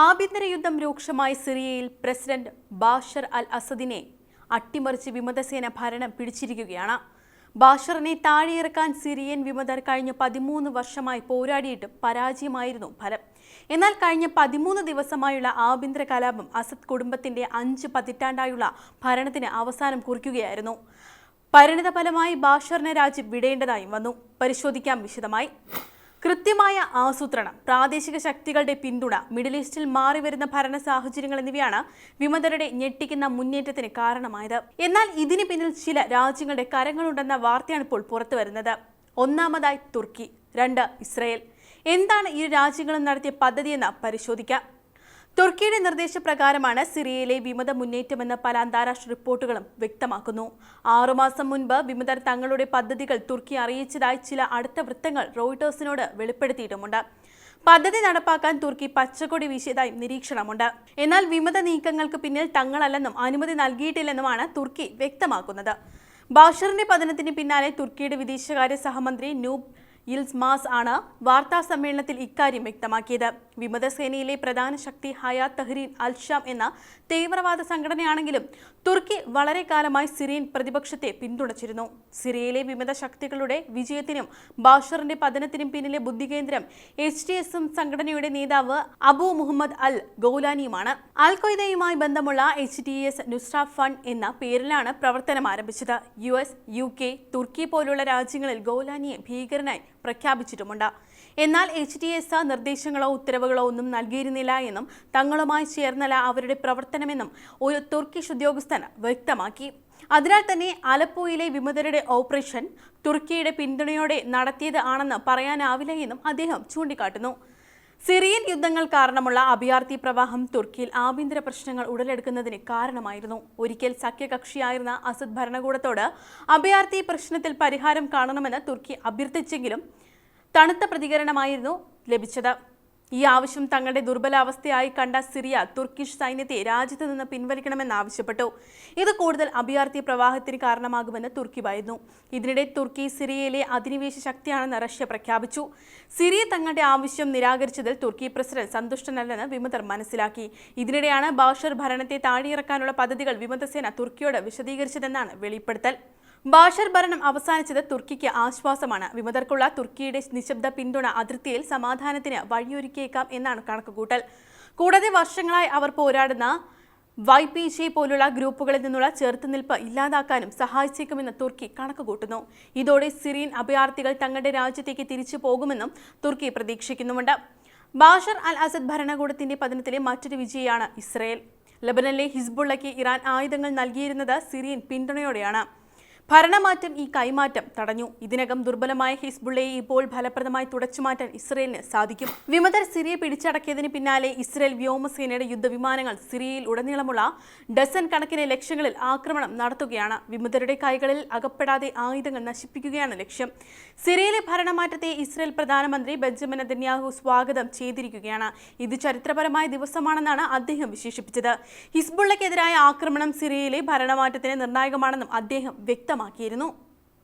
ആഭ്യന്തര യുദ്ധം രൂക്ഷമായ സിറിയയിൽ പ്രസിഡന്റ് ബാഷർ അൽ അസദിനെ അട്ടിമറിച്ച് വിമതസേന ഭരണം പിടിച്ചിരിക്കുകയാണ്. ബാഷറിനെ താഴെയിറക്കാൻ സിറിയൻ വിമതർ കഴിഞ്ഞ പതിമൂന്ന് വർഷമായി പോരാടിയിട്ട് പരാജയമായിരുന്നു ഫലം. എന്നാൽ കഴിഞ്ഞ പതിമൂന്ന് ദിവസമായുള്ള ആഭ്യന്തര കലാപം അസദ് കുടുംബത്തിന്റെ അഞ്ച് പതിറ്റാണ്ടായുള്ള ഭരണത്തിന് അവസാനം കുറിക്കുകയായിരുന്നു. പരിണിതഫലമായി ബാഷറിനെ രാജ്യം വിടേണ്ടതായും വന്നു. പരിശോധിക്കാം വിശദമായി. കൃത്യമായ ആസൂത്രണം പ്രാദേശിക ശക്തികളുടെ പിന്തുണ മിഡിൽ ഈസ്റ്റിൽ മാറിവരുന്ന ഭരണ സാഹചര്യങ്ങൾ എന്നിവയാണ് വിമതരുടെ ഞെട്ടിക്കുന്ന മുന്നേറ്റത്തിന് കാരണമായത്. എന്നാൽ ഇതിന് പിന്നിൽ ചില രാജ്യങ്ങളുടെ കരങ്ങളുണ്ടെന്ന വാർത്തയാണ് ഇപ്പോൾ പുറത്തു വരുന്നത്. ഒന്നാമതായി തുർക്കി രണ്ട് ഇസ്രയേൽ. എന്താണ് ഇരു രാജ്യങ്ങളും നടത്തിയ പദ്ധതിയെന്ന് പരിശോധിക്കാം. തുർക്കിയുടെ നിർദ്ദേശപ്രകാരമാണ് സിറിയയിലെ വിമത മുന്നേറ്റമെന്ന് പല അന്താരാഷ്ട്ര റിപ്പോർട്ടുകളും വ്യക്തമാക്കുന്നു. ആറുമാസം മുൻപ് വിമതർ തങ്ങളുടെ പദ്ധതികൾ തുർക്കി അറിയിച്ചതായി ചില അടുത്ത വൃത്തങ്ങൾ റോയിട്ടേഴ്സിനോട് വെളിപ്പെടുത്തിയിട്ടുമുണ്ട്. പദ്ധതി നടപ്പാക്കാൻ തുർക്കി പച്ചക്കൊടി വീശിയതായി നിരീക്ഷണമുണ്ട്. എന്നാൽ വിമത നീക്കങ്ങൾക്ക് പിന്നിൽ തങ്ങളല്ലെന്നും അനുമതി നൽകിയിട്ടില്ലെന്നുമാണ് തുർക്കി വ്യക്തമാക്കുന്നത്. ബാഷറിന്റെ പതനത്തിന് പിന്നാലെ തുർക്കിയുടെ വിദേശകാര്യ സഹമന്ത്രി നൂബ് ഇൽസ്മാസ് ആണ് വാർത്താ സമ്മേളനത്തിൽ ഇക്കാര്യം വ്യക്തമാക്കിയത്. വിമതസേനയിലെ പ്രധാന ശക്തി ഹയാ തഹ്രീൻ അൽഷാം എന്ന തീവ്രവാദ സംഘടനയാണെങ്കിലും തുർക്കി വളരെ കാലമായി സിറിയൻ പ്രതിപക്ഷത്തെ പിന്തുണച്ചിരുന്നു. സിറിയയിലെ വിമത ശക്തികളുടെ വിജയത്തിനും ബാഷറിന്റെ പതനത്തിനും പിന്നിലെ ബുദ്ധികേന്ദ്രം എച്ച് ടി എം സംഘടനയുടെ നേതാവ് അബു മുഹമ്മദ് അൽ ഗൌലാനിയുമാണ്. അൽ ഖ്വയ്ദയുമായി ബന്ധമുള്ള H T S Nusra fund എന്ന പേരിലാണ് പ്രവർത്തനം ആരംഭിച്ചത്. യു എസ് യു കെ തുർക്കി പോലുള്ള രാജ്യങ്ങളിൽ ഗോലാനിയെ ഭീകരനായി പ്രഖ്യാപിച്ചിട്ടുമുണ്ട്. എന്നാൽ എച്ച് ഡി എസ് നിർദ്ദേശങ്ങളോ ഉത്തരവുകളോ ഒന്നും നൽകിയിരുന്നില്ല എന്നും തങ്ങളുമായി ചേർന്നല്ല അവരുടെ പ്രവർത്തനമെന്നും ഒരു തുർക്കിഷ് ഉദ്യോഗസ്ഥൻ വ്യക്തമാക്കി. അതിനാൽ തന്നെ അലപ്പോയിലെ വിമതരുടെ ഓപ്പറേഷൻ തുർക്കിയുടെ പിന്തുണയോടെ നടത്തിയത് ആണെന്ന് പറയാനാവില്ല എന്നും അദ്ദേഹം ചൂണ്ടിക്കാട്ടുന്നു. സിറിയൻ യുദ്ധങ്ങൾ കാരണമുള്ള അഭയാർത്ഥി പ്രവാഹം തുർക്കിയിൽ ആഭ്യന്തര പ്രശ്നങ്ങൾ ഉടലെടുക്കുന്നതിന് കാരണമായിരുന്നു. ഒരിക്കൽ സഖ്യകക്ഷിയായിരുന്ന അസദ് ഭരണകൂടത്തോട് അഭയാർത്ഥി പ്രശ്നത്തിൽ പരിഹാരം കാണണമെന്ന് തുർക്കി അഭ്യർത്ഥിച്ചെങ്കിലും തണുത്ത പ്രതികരണമായിരുന്നു ലഭിച്ചത്. ഈ ആവശ്യം തങ്ങളുടെ ദുർബലാവസ്ഥയായി കണ്ട സിറിയ തുർക്കിഷ് സൈന്യത്തെ രാജ്യത്ത് നിന്ന് പിൻവലിക്കണമെന്ന് ആവശ്യപ്പെട്ടു. ഇത് കൂടുതൽ അഭയാർത്ഥി പ്രവാഹത്തിന് കാരണമാകുമെന്ന് തുർക്കി ഭയന്നു. ഇതിനിടെ തുർക്കി സിറിയയിലെ അധിനിവേശ ശക്തിയാണെന്ന് റഷ്യ പ്രഖ്യാപിച്ചു. സിറിയ തങ്ങളുടെ ആവശ്യം നിരാകരിച്ചതിൽ തുർക്കി പ്രസിഡന്റ് സന്തുഷ്ടനല്ലെന്ന് വിമതർ മനസ്സിലാക്കി. ഇതിനിടെയാണ് ബാഷർ ഭരണത്തെ താഴെയിറക്കാനുള്ള പദ്ധതികൾ വിമതസേന തുർക്കിയോട് വിശദീകരിച്ചതെന്നാണ് വെളിപ്പെടുത്തൽ. ബാഷർ ഭരണം അവസാനിച്ചത് തുർക്കിക്ക് ആശ്വാസമാണ്. വിമതർക്കുള്ള തുർക്കിയുടെ നിശബ്ദ പിന്തുണ അതിർത്തിയിൽ സമാധാനത്തിന് വഴിയൊരുക്കിയേക്കാം എന്നാണ് കണക്കുകൂട്ടൽ. കൂടാതെ വർഷങ്ങളായി അവർ പോരാടുന്ന വൈ പി ജെ പോലുള്ള ഗ്രൂപ്പുകളിൽ നിന്നുള്ള ചെറുത്തുനിൽപ്പ് ഇല്ലാതാക്കാനും സഹായിച്ചേക്കുമെന്ന് തുർക്കി കണക്കുകൂട്ടുന്നു. ഇതോടെ സിറിയൻ അഭയാർത്ഥികൾ തങ്ങളുടെ രാജ്യത്തേക്ക് തിരിച്ചു പോകുമെന്നും തുർക്കി പ്രതീക്ഷിക്കുന്നുമുണ്ട്. ബാഷർ അൽ അസദ് ഭരണകൂടത്തിന്റെ പതനത്തിലെ മറ്റൊരു വിജയമാണ് ഇസ്രയേൽ. ലബനനിലെ ഹിസ്ബുള്ളയ്ക്ക് ഇറാൻ ആയുധങ്ങൾ നൽകിയിരുന്നത് സിറിയൻ പിന്തുണയോടെയാണ്. ഭരണമാറ്റം ഈ കൈമാറ്റം തടഞ്ഞു. ഇതിനകം ദുർബലമായ ഹിസ്ബുള്ളയെ ഇപ്പോൾ ഫലപ്രദമായി തുടച്ചുമാറ്റാൻ ഇസ്രയേലിന് സാധിക്കും. വിമതർ സിറിയ പിടിച്ചടക്കിയതിന് പിന്നാലെ ഇസ്രയേൽ വ്യോമസേനയുടെ യുദ്ധവിമാനങ്ങൾ സിറിയയിൽ ഉടനീളമുള്ള ഡസൻ കണക്കിന് ലക്ഷ്യങ്ങളിൽ ആക്രമണം നടത്തുകയാണ്. വിമതരുടെ കൈകളിൽ അകപ്പെടാതെ ആയുധങ്ങൾ നശിപ്പിക്കുകയാണ് ലക്ഷ്യം. സിറിയയിലെ ഭരണമാറ്റത്തെ ഇസ്രയേൽ പ്രധാനമന്ത്രി ബെഞ്ചമിൻ നെതന്യാഹു സ്വാഗതം ചെയ്തിരിക്കുകയാണ്. ഇത് ചരിത്രപരമായ ദിവസമാണെന്നാണ് അദ്ദേഹം വിശേഷിപ്പിച്ചത്. ഹിസ്ബുള്ളയ്ക്കെതിരായ ആക്രമണം സിറിയയിലെ ഭരണമാറ്റത്തിന് നിർണായകമാണെന്നും അദ്ദേഹം マキルの。